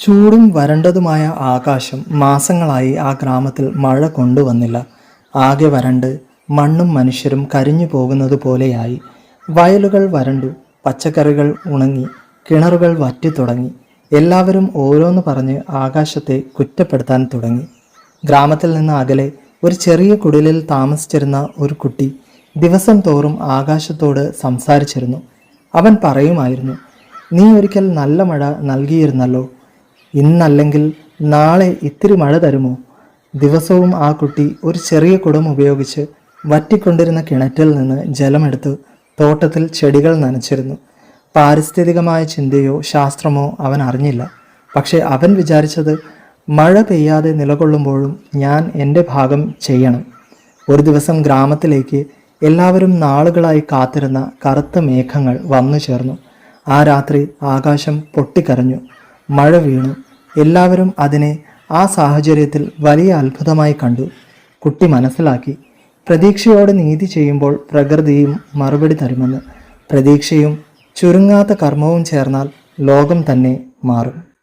ചൂടും വരണ്ടതുമായ ആകാശം മാസങ്ങളായി ആ ഗ്രാമത്തിൽ മഴ കൊണ്ടുവന്നില്ല. ആകെ വരണ്ട് മണ്ണും മനുഷ്യരും കരിഞ്ഞു പോകുന്നത് പോലെയായി. വയലുകൾ വരണ്ടു പച്ചക്കറികൾ ഉണങ്ങി കിണറുകൾ വറ്റിത്തുടങ്ങി എല്ലാവരും ഓരോന്ന് പറഞ്ഞ് ആകാശത്തെ കുറ്റപ്പെടുത്താൻ തുടങ്ങി. ഗ്രാമത്തിൽ നിന്ന് അകലെ ഒരു ചെറിയ കുടിലിൽ താമസിച്ചിരുന്ന ഒരു കുട്ടി ദിവസം തോറും ആകാശത്തോട് സംസാരിച്ചിരുന്നു. അവൻ പറയുമായിരുന്നു നീ ഒരിക്കൽ നല്ല മഴ നൽകിയിരുന്നല്ലോ. ഇന്നല്ലെങ്കിൽ നാളെ ഇത്തിരി മഴ തരുമോ? ദിവസവും ആ കുട്ടി ഒരു ചെറിയ കുടം ഉപയോഗിച്ച് വറ്റിക്കൊണ്ടിരുന്ന കിണറ്റിൽ നിന്ന് ജലമെടുത്ത് തോട്ടത്തിൽ ചെടികൾ നനച്ചിരുന്നു. പാരിസ്ഥിതികമായ ചിന്തയോ ശാസ്ത്രമോ അവൻ അറിഞ്ഞില്ല. പക്ഷേ അവൻ വിചാരിച്ചത് മഴ പെയ്യാതെ നിലകൊള്ളുമ്പോഴും ഞാൻ എന്റെ ഭാഗം ചെയ്യണം. ഒരു ദിവസം ഗ്രാമത്തിലേക്ക് എല്ലാവരും നാളുകളായി കാത്തിരുന്ന കറുത്ത മേഘങ്ങൾ വന്നു ചേർന്നു. ആ രാത്രി ആകാശം പൊട്ടിക്കരഞ്ഞു. മഴ വീണു. എല്ലാവരും അതിനെ ആ സാഹചര്യത്തിൽ വലിയ അത്ഭുതമായി കണ്ടു. കുട്ടി മനസ്സിലാക്കി. പ്രതീക്ഷയോടെ നീതി ചെയ്യുമ്പോൾ പ്രകൃതിയും മറുപടി തരുമെന്ന്. പ്രതീക്ഷയും ചുരുങ്ങാത്ത കർമ്മവും ചേർന്നാൽ ലോകം തന്നെ മാറും.